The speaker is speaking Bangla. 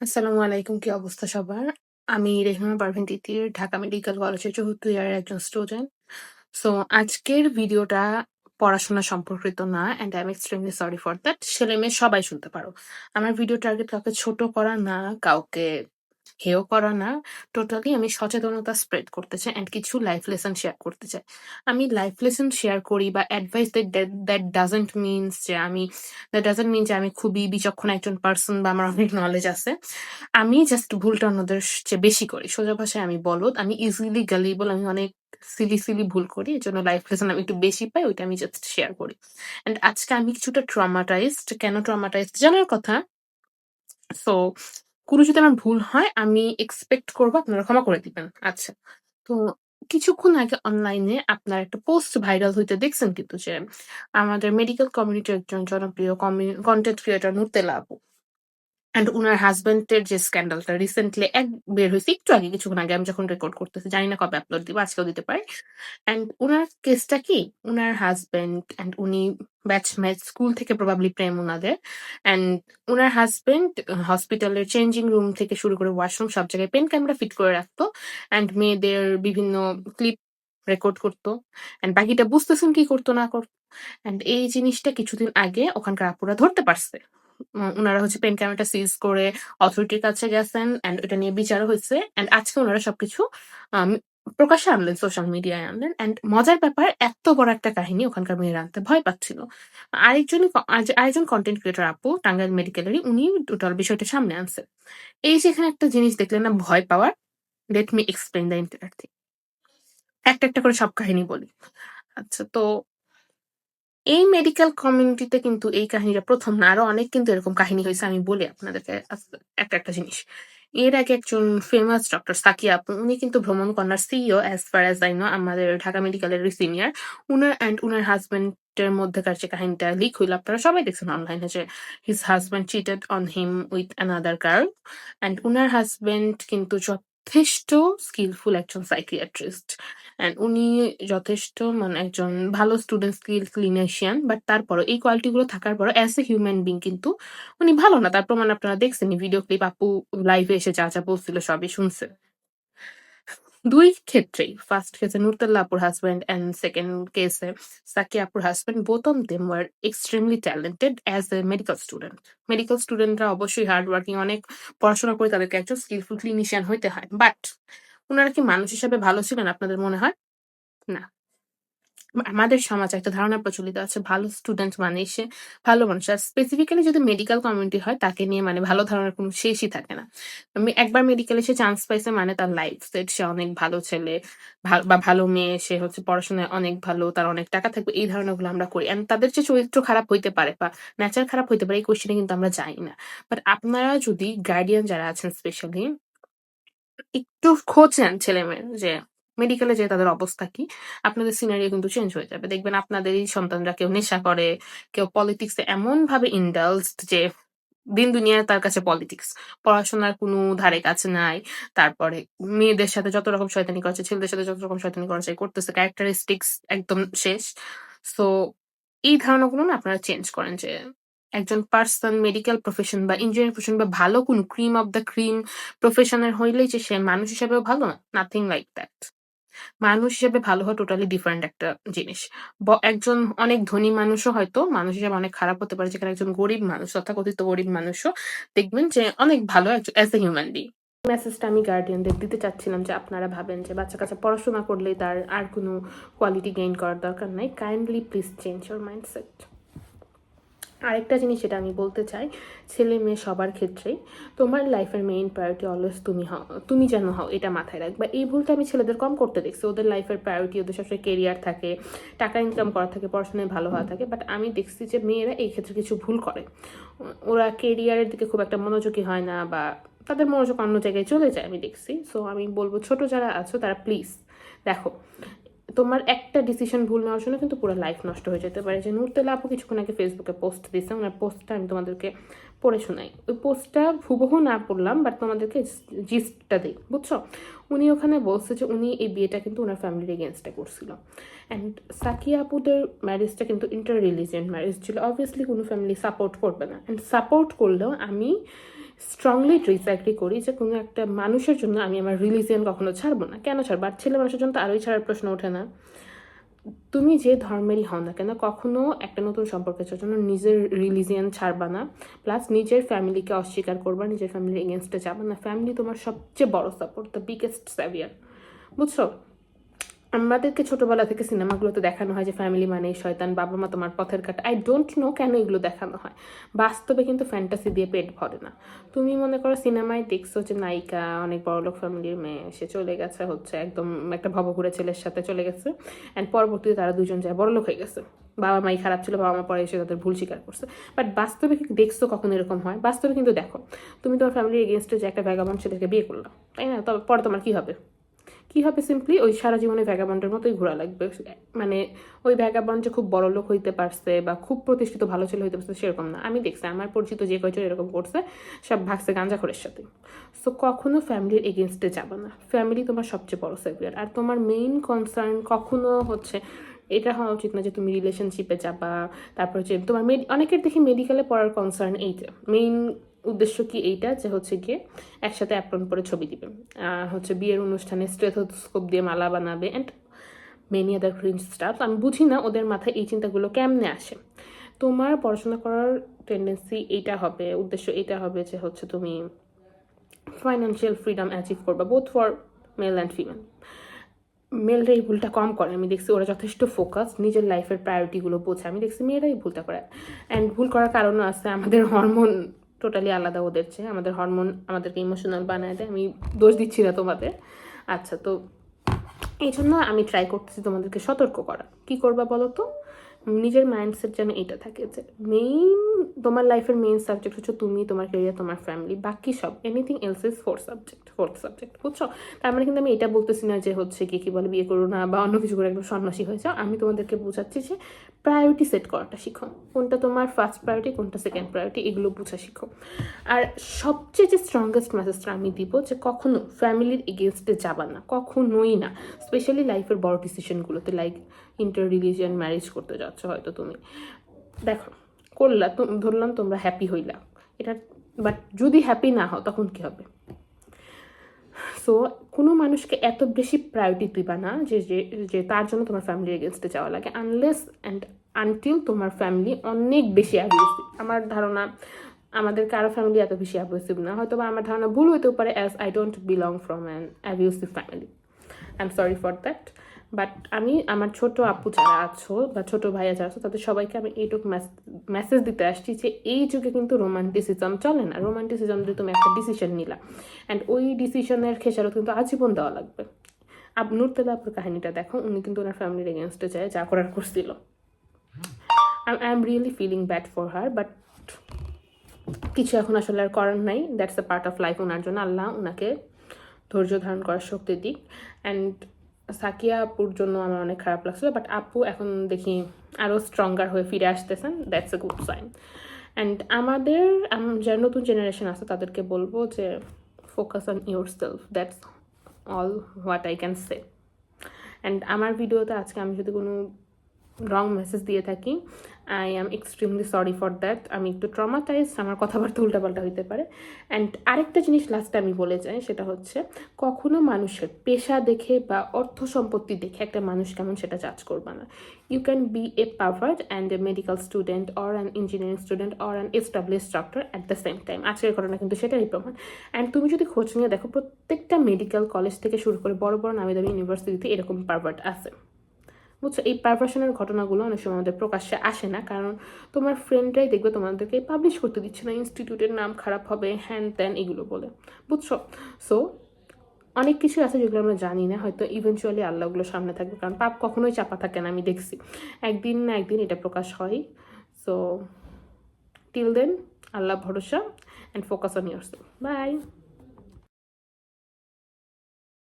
আসসালামু আলাইকুম। কি অবস্থা সবার? আমি রেহমা পারভিন তিতির, ঢাকা মেডিকেল কলেজের চতুর্থ ইয়ারের একজন স্টুডেন্ট। সো আজকের ভিডিওটা পড়াশোনা সম্পর্কিত না and I am extremely sorry for that. ছেলে-মেয়ে সবাই শুনতে পারো। আমার ভিডিও টার্গেট কাউকে ছোট করা না, কাউকে হেয় করা না। টোটালি আমি সচেতনতা স্প্রেড করতে চাই অ্যান্ড কিছু লাইফ লেসন শেয়ার করতে চাই। আমি লাইফ লেসন শেয়ার করি বা advice that that doesn't means যে আমি দ্যাট ডাজন্ট মিন যে আমি খুবই বিচক্ষণ একজন পারসন বা আমার অনেক নলেজ আছে। আমি জাস্ট ভুলটা অন্যদের চেয়ে বেশি করি। সোজা ভাষায় আমি বলদ। আমি ইজিলি গালিবল আমি অনেক সিলি, সিলি ভুল করি। এজন্য লাইফ লেসন আমি একটু বেশি পাই, ওইটা আমি জাস্ট শেয়ার করি। অ্যান্ড আজকে আমি কিছুটা ট্রমাটাইজড। কেন ট্রমাটাইজড জানার কথা। সো কোনো যদি আমার ভুল হয়, আমি এক্সপেক্ট করব আপনারা ক্ষমা করে দিবেন। আচ্ছা। তো কিছুক্ষণ আগে অনলাইনে আপনার একটা পোস্ট ভাইরাল হইতে দেখছেন কিন্তু যে, আমাদের মেডিকেল কমিউনিটির একজন জনপ্রিয় কন্টেন্ট ক্রিয়েটর নুরতেলা আপু। অ্যান্ড উনার হাসব্যান্ডের যে স্ক্যান্ডালটা রিসেন্টলি এক বের হয়েছে একটু আগে কিছুক্ষণ আগে আমি যখন রেকর্ড করতেছি। জানি না কবে আপলোড দিব, আজকেও দিতে পারি। অ্যান্ড উনার কেসটা কি? উনার হাসব্যান্ড অ্যান্ড উনি ব্যাচমেট স্কুল থেকে প্রবাবলি প্রেম উনাদের। অ্যান্ড উনার হাসব্যান্ড হসপিটালের চেঞ্জিং রুম থেকে শুরু করে ওয়াশরুম সব জায়গায় পেন ক্যামেরা ফিট করে রাখতো। অ্যান্ড মেয়েদের বিভিন্ন ক্লিপ রেকর্ড করতো। অ্যান্ড বাকিটা বুঝতেছেন কি করতো না করতো। অ্যান্ড এই জিনিসটা কিছুদিন আগে ওখানকার আপুরা ধরতে পারছে। উনারা হচ্ছে পেন ক্যামেরাটা সিজ করে অথরিটির কাছে গেছেন অ্যান্ড এটা নিয়ে বিচারও হয়েছে অ্যান্ড আজকে ওনারা সবকিছু আম প্রকাশ্যে আনলেন, সোশ্যাল মিডিয়ায় আনলেন। অ্যান্ড মজার ব্যাপার এত্ত বড় একটা কাহিনী ওখানকার মেয়েরা আনতে ভয় পাচ্ছিল। আরেকজনই ক আরেকজন কন্টেন্ট ক্রিয়েটর আপু টাঙ্গাইল মেডিকেলেরই উনি টোটাল বিষয়টা সামনে আনছে। এই যে এখানে একটা জিনিস দেখলেন না ভয় পাওয়ার? Let me explain the entire thing. একটা, একটা করে সব কাহিনী বলি। আচ্ছা তো এই মেডিকেল কমিউনিটিতে কিন্তু এই কাহিনীটা প্রথম না। আরও অনেক কিন্তু এরকম কাহিনী হয়েছে আমি বলি আপনাদেরকে একটা, একটা জিনিস। এর আগে একজন ফেমাস ডক্টর সাকিয়া আপু উনি কিন্তু ভ্রমণ কন্যার CEO as far as I know আমাদের ঢাকা মেডিকেলের সিনিয়র। উনার অ্যান্ড উনার হাসব্যান্ডের মধ্যেকার যে কাহিনীটা লিক হইল আপনারা সবাই দেখছেন অনলাইনে যে his husband cheated on him with another girl. And উনার হাসব্যান্ড কিন্তু যথেষ্ট স্কিলফুল একজন সাইকিয়াট্রিস্ট। অ্যান্ড উনি যথেষ্ট মানে একজন ভালো স্টুডেন্ট স্কিল ক্লিনিশিয়ান। বাট তারপরও এই কোয়ালিটি গুলো থাকার পরও অ্যাজ এ হিউম্যান বিং কিন্তু উনি ভালো না। তার প্রমাণ আপনারা দেখছেন ভিডিও ক্লিপ আপু লাইভে এসে যা, যা বলছিল সবই শুনছেন। দুই ক্ষেত্রেই ফার্স্ট কেসে নুরতেল্লা আপুর হাজব্যান্ড অ্যান্ড সেকেন্ড কেসে সাকি আপুর husband both of them were extremely talented as a medical student. Medical স্টুডেন্টরা অবশ্যই হার্ড ওয়ার্কিং অনেক পড়াশোনা করে তাদেরকে একজন স্কিলফুল ক্লিনিশিয়ান হইতে হয়। বাট উনারা কি মানুষ হিসাবে ভালো ছিলেন আপনাদের মনে হয়? না। আমাদের সমাজে একটা ধারণা প্রচলিত আছে ভালো স্টুডেন্ট মানে সে ভালো মানুষ। আর স্পেসিফিক্যালি যদি মেডিকেল কমিউনিটি হয় তাকে নিয়ে মানে ভালো ধারণার কোনো শেষই থাকে না। আমি একবার মেডিকেলে সে চান্স পাইছে মানে তার লাইফ সেট সে অনেক ভালো ছেলে বা ভালো মেয়ে সে হচ্ছে পড়াশোনায় অনেক ভালো, তার অনেক টাকা থাকবে এই ধারণাগুলো আমরা করি। অ্যান্ড তাদের যে চরিত্র খারাপ হইতে পারে বা নেচার খারাপ হইতে পারে এই কোয়েশ্চেন কিন্তু আমরা যাই না। বাট আপনারা যদি গার্ডিয়ান যারা আছেন স্পেশালি একটু খোঁজ নেন ছেলেমেয়ের যে মেডিকেলে যেয়ে তাদের অবস্থা কি? আপনাদের সিনারিও কিন্তু চেঞ্জ হয়ে যাবে। দেখবেন আপনাদেরই সন্তানরা কেউ নেশা করে, কেউ পলিটিক্স এ এমনভাবে ইনডালজড যে দিন দুনিয়ায় তার কাছে পলিটিক্স। পড়াশোনার কোনো ধারে কাছে নাই। তারপরে মেয়েদের সাথে যত রকম শয়তানি করছে ছেলেদের সাথে যত রকম শয়তানি করা যায় করতেছে। ক্যারেক্টারিস্টিক্স একদম শেষ। সো এই ধারণাগুলো না আপনারা চেঞ্জ করেন যে একজন পার্সন মেডিকেল প্রফেশন বা ইঞ্জিনিয়ারিং প্রফেশন বা ভালো কোনো cream of the cream profession এর হইলেই যে সে মানুষ হিসেবেও ভালো। Nothing like that. মানুষ হিসেবে ভালো হওয়া টোটালি ডিফারেন্ট একটা জিনিস। একজন অনেক ধনী মানুষও হয়তো মানুষ হিসেবে অনেক খারাপ হতে পারে। যেখানে একজন গরিব মানুষ, তথাকথিত গরিব মানুষও দেখবেন যে অনেক ভালো অ্যাজ এ হিউম্যান বিং। মেসেজটা আমি গার্ডিয়ানদের দিতে চাচ্ছিলাম যে আপনারা ভাবেন যে বাচ্চা-কাচ্চা পড়াশোনা করলেই তার আর কোনো কোয়ালিটি গেইন করার দরকার নাই। Kindly please change your mindset. আরেকটা জিনিস যেটা আমি বলতে চাই, ছেলে-মেয়ে সবার ক্ষেত্রেই তোমার লাইফের মেইন প্রায়োরিটি অলওয়েজ তুমি হও তুমি যেন হও এটা মাথায় রাখবা। এই ভুলটা আমি ছেলেদের কম করতে দেখছি। ওদের লাইফের প্রায়োরিটি ওদের সবসময় কেরিয়ার থাকে, টাকা ইনকাম করা থাকে, পড়াশোনায় ভালো হওয়া থাকে। বাট আমি দেখছি যে মেয়েরা এই ক্ষেত্রে কিছু ভুল করে। ওরা কেরিয়ারের দিকে খুব একটা মনোযোগী হয় না বা তাদের মনোযোগ অন্য জায়গায় চলে যায় আমি দেখছি। সো আমি বলব ছোট যারা আছো তারা প্লিজ দেখো তোমার একটা ডিসিশন ভুল নেওয়ার জন্য কিন্তু পুরো লাইফ নষ্ট হয়ে যেতে পারে। যে নুরতেলা আপু কিছুক্ষণ আগে ফেসবুকে পোস্ট দিছে। উনার পোস্টটা আমি তোমাদেরকে পড়ে শোনাই। ওই পোস্টটা হুবহু না পড়লাম বাট তোমাদেরকে জিস্টটা দেই। বুঝছ? উনি ওখানে বলছে যে উনি এই বিয়েটা কিন্তু ওনার ফ্যামিলির এগেইনস্ট এ করছিল। অ্যান্ড সাকিয়া আপুদের ম্যারেজটা কিন্তু ইন্টার রিলিজিয়ন ম্যারেজ ছিল। অবভিয়াসলি কোনো ফ্যামিলি সাপোর্ট করবে না। অ্যান্ড সাপোর্ট করলেও আমি স্ট্রংলি ডিসঅ্যাগ্রি করি যে কোনো একটা মানুষের জন্য আমি আমার রিলিজিয়ান কখনো ছাড়বো না। কেন ছাড়বো? আর ছেলে মানুষের জন্য তো আরোই ছাড়ার প্রশ্ন ওঠে না। তুমি যে ধর্মেরই হও না কেন, কখনো একটা নতুন সম্পর্কের জন্য নিজের রিলিজিয়ান ছাড়বা না। প্লাস নিজের ফ্যামিলিকে অস্বীকার করবা, নিজের ফ্যামিলির এগেনস্টে যাবা না। ফ্যামিলি তোমার সবচেয়ে বড় সাপোর্ট দ্য বিগেস্ট স্যাভিয়ার বুঝছ? আমাদেরকে ছোটবেলা থেকে সিনেমাগুলোতে দেখানো হয় যে ফ্যামিলি মানেই শয়তান, বাবা মা তোমার পথের কাটা আই ডোন্ট নো কেন এগুলো দেখানো হয়। বাস্তবে কিন্তু ফ্যান্টাসি দিয়ে পেট ভরে না। তুমি মনে করো সিনেমায় দেখছ যে নায়িকা, অনেক বড়লোক ফ্যামিলির মেয়ে, সে চলে গেছে হচ্ছে একদম একটা ভবঘুরে ছেলের সাথে চলে গেছে অ্যান্ড পরবর্তীতে তারা দুজন যায় বড়লোক হয়ে গেছে। বাবা মাই খারাপ ছিল, বাবা মা পরে এসে তাদের ভুল স্বীকার করছে। বাট বাস্তবে দেখছ কখন এরকম হয়? বাস্তবে কিন্তু দেখো। তুমি তোমার ফ্যামিলির এগেনস্টে যে একটা ভ্যাগাবন ছেলেকে বিয়ে করলাম তাই না? তবে পরে তোমার কি হবে? কি হবে সিম্পলি ওই সারা জীবনে ভ্যাগাবন্ডের মতোই ঘোরা লাগবে। মানে ওই ভ্যাগাবন্ড যে খুব বড় লোক হইতে পারছে বা খুব প্রতিষ্ঠিত ভালো ছেলে হইতে পারছে সেরকম না। আমি দেখছি, আমার পরিচিত যে কয়জন এরকম করছে, সব ভাগছে গাঞ্জাখোরের সাথে। সো কখনো ফ্যামিলির এগেনস্টে যাবে না। ফ্যামিলি তোমার সবচেয়ে বড় সেভিয়ার আর তোমার মেইন কনসার্ন কখনো হচ্ছে এটা হওয়া উচিত না যে তুমি রিলেশনশিপে যাবা। তারপর হচ্ছে তোমার মেড অনেকের দেখি মেডিকেলে পড়ার কনসার্ন এইটা। মেইন উদ্দেশ্য কি এইটা? যে হচ্ছে গিয়ে একসাথে অ্যাপ্রন পরে ছবি দিবে। হচ্ছে বিয়ের অনুষ্ঠানে স্টেথোস্কোপ দিয়ে মালা বানাবে and many other cringe stuff আমি বুঝি না ওদের মাথায় এই চিন্তাগুলো কেমনে আসে। তোমার পড়াশোনা করার টেন্ডেন্সি এইটা হবে, উদ্দেশ্য এটা হবে যে হচ্ছে তুমি ফাইন্যান্সিয়াল ফ্রিডম অ্যাচিভ করবা both for male and female মেলরা এই ভুলটা কম করে। আমি দেখছি ওরা যথেষ্ট ফোকাস নিজের লাইফের প্রায়োরিটিগুলো বোঝে। আমি দেখছি মেয়েরা এই ভুলটা করে। অ্যান্ড ভুল করার কারণও আছে আমাদের হরমোন টোটালি আলাদা ওদের চেয়ে। আমাদের হরমোন আমাদেরকে ইমোশনাল বানায় দেয়। আমি দোষ দিচ্ছি না তোমাদের। আচ্ছা তো এই জন্য আমি ট্রাই করতেছি তোমাদেরকে সতর্ক করা কি করবা বলো তো? নিজের মাইন্ডসেট যেন এটা থাকে যে মেইন তোমার লাইফের মেইন সাবজেক্ট হচ্ছে তুমি, তোমার ক্যারিয়ার তোমার ফ্যামিলি বাকি সব anything else is fourth subject fourth subject বুঝছ? তার মানে কিন্তু আমি এটা বলতেছি না যে হচ্ছে কি কি বলে বিয়ে করো না বা অন্য কিছু করে একদম সন্ন্যাসী হয়ে যাও। আমি তোমাদেরকে বোঝাচ্ছি যে প্রায়োরিটি সেট করাটা শিখো। কোনটা তোমার ফার্স্ট প্রায়োরিটি কোনটা সেকেন্ড প্রায়োরিটি এগুলো বোঝা শিখো। আর সবচেয়ে যে স্ট্রংগেস্ট মেসেজটা আমি দিব যে কখনো ফ্যামিলির এগেনস্টে যাবা না, কখনোই না। স্পেশালি লাইফের বড় ডিসিশনগুলোতে লাইক ইন্টার রিলিজিয়ান ম্যারেজ করতে যাচ্ছ হয়তো তুমি। দেখো করলা ধরলাম তোমরা হ্যাপি হইলা। এটা বাট যদি হ্যাপি না হও, তখন কি হবে? সো কোনো মানুষকে এত বেশি প্রায়োরিটি দিবা না যে যে তার জন্য তোমার ফ্যামিলির এগেনস্টে যাওয়া লাগে আনলেস অ্যান্ড আনটিল তোমার ফ্যামিলি অনেক বেশি অ্যাবিউসিভ আমার ধারণা, আমাদের কারও ফ্যামিলি এত বেশি অ্যাবিউসিভ না। হয়তো বা আমার ধারণা ভুল হইতেও পারে as I don't belong from an abusive family I am sorry for that but আমি, আমার ছোট আপু যারা আছো বা ছোট ভাইয়া যারা আছো, তাদের সবাইকে আমি এইটুক মেসেজ দিতে আসছি যে এই যুগে কিন্তু রোমান্টিসিজম চলে না। রোমান্টিসিজম দিয়ে তুমি একটা ডিসিশন নিলা। অ্যান্ড ওই ডিসিশনের খেসারত কিন্তু আজীবন দেওয়া লাগবে। আপ নুরতেদা আপুর কাহিনীটা দেখো। উনি কিন্তু ওনার ফ্যামিলির এগেনস্টে যায়, যা করার করছিল। I am really feeling bad for her but কিছু এখন আসলে আর করার নাই। That's a part of life ওনার জন্য। আল্লাহ ওনাকে ধৈর্য ধারণ করার শক্তি দিক। অ্যান্ড সাকিয়া আপুর জন্য আমার অনেক খারাপ লাগছিল বাট আপু এখন দেখি আরও স্ট্রঙ্গার হয়ে ফিরে আসতেছেন that's a good sign and আমাদের, আম- যারা নতুন জেনারেশন আছে, তাদেরকে বলব যে focus on yourself that's all what I can say and আমার ভিডিওতে আজকে আমি যদি কোনো রং মেসেজ দিয়ে থাকি I am extremely sorry for that আমি একটু ট্রমাটাইজ আমার কথাবার্তা উল্টাপাল্টা হইতে পারে। অ্যান্ড আরেকটা জিনিস লাস্টে আমি বলে যাই, সেটা হচ্ছে কখনো মানুষের পেশা দেখে বা অর্থ সম্পত্তি দেখে একটা মানুষ কেমন সেটা জাজ করবা না। You can be a powered and a medical student or an engineering student or an establish doctor at the same time আজকের ঘটনা কিন্তু সেটাই প্রমাণ। অ্যান্ড তুমি যদি খোঁজ নিয়ে দেখো, প্রত্যেকটা মেডিকেল কলেজ থেকে শুরু করে বড় বড় নামি দামি ইউনিভার্সিটিতে এরকম পারভার্ট আছে। বুঝছ, এই পারভার্সনের ঘটনাগুলো অনেক সময় আমাদের প্রকাশ্যে আসে না, কারণ তোমার ফ্রেন্ডরাই দেখবে তোমাদেরকে পাবলিশ করতে দিচ্ছে না ইনস্টিটিউটের নাম খারাপ হবে, হ্যান ত্যান এগুলো বলে, বুঝছ? সো অনেক কিছু আছে যেগুলো আমরা জানি না, হয়তো ইভেনচুয়ালি আল্লাহগুলো সামনে থাকবে, কারণ পাপ কখনোই চাপা থাকে না, আমি দেখছি। একদিন না একদিন এটা প্রকাশ হয়। সো টিল দেন আল্লাহ ভরসা and focus on year bye